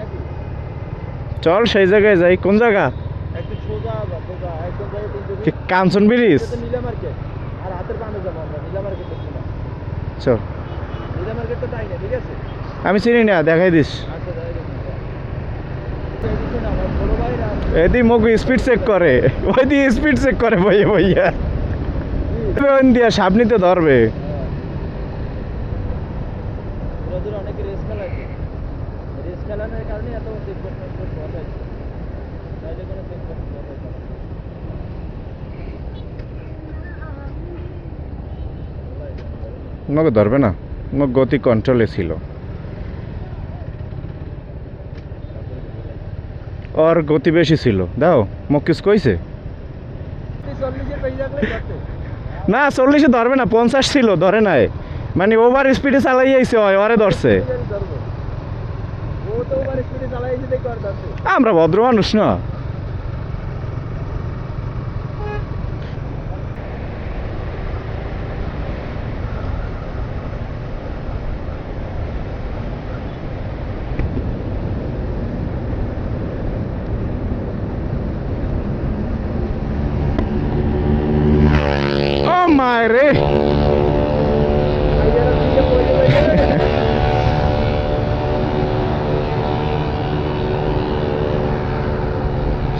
নাকি চল সেই জায়গায় যাই। কোন জায়গা? কাঞ্চন ব্রিজ চল। আমি চিনি না দেখাই দিস। আচ্ছা এদি মুখ স্পিড চেক করে। ওই দিয়ে স্পিড চেক করে বইয়া বইয়া। দিয়া সামনিতে ধরবে। হ্যাঁ। ওদের অনেকে রেস খেলাচ্ছে রেস খেলানোর কারণে এত চেক করতে বসাইছে তাইলে কোনো চেক করতে বসাইছে না। আমাকে ধরবে না। গতি কন্ট্রোলে ছিল ওর গতি বেশি ছিল দাও মোক কিছু কইছে। না, চল্লিশে ধরবে না, পঞ্চাশ ছিল, ধরে নাই মানে ওভার স্পিডে চালাই আইছে, ওই, ওরে ধরছে। আমরা ভদ্র মানুষ না মায় রে।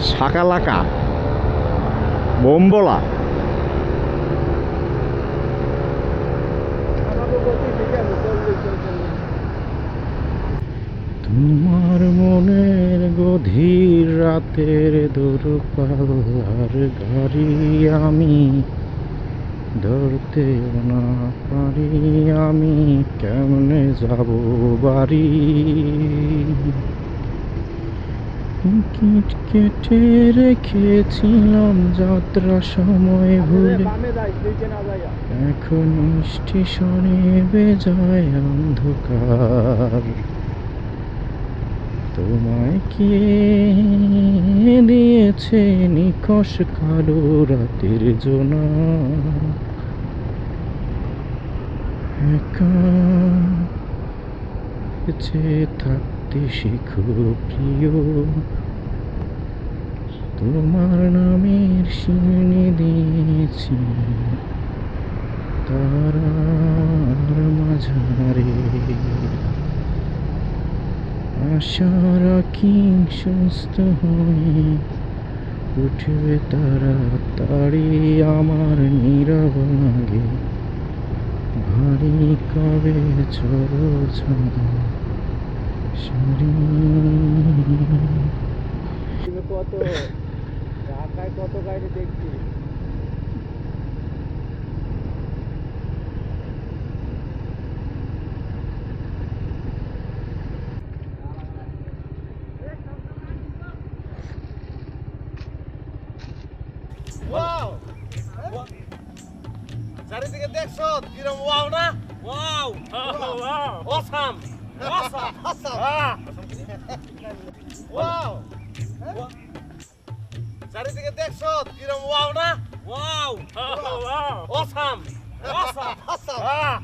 শাকালাকা বোম্বলা। তোমার মনের গধীর রাতের দূরপাল্লার গাড়ি আমি ধরতে না পারি, আমি কেমনে যাব বাড়ি টিকিট কেটে রেখেছিলাম যাত্রা সময় ভুলে। এখন স্টেশনে বেজায় অন্ধকার তোমায় কে দিয়েছে নিকশ কালো রাতের জোনা? একা থাকতে শিখো প্রিয়। তোমার নামের শিরনি দিয়েছি তারার মাঝারে। আশা রাখি সুস্থ হয়ে উঠবে তারা তাড়ি আমার নীরব লাগে ভারী কবে সারি। তুমি কত? কত গাড়ি দেখছি? চারিদিকে দেখছ? কিরম ওয়াও না? ওয়াও অসাম অসাম ওয়াও চারিদিকে দেখছ? কিরম ওয়াও না? Wow awesome awesome awesome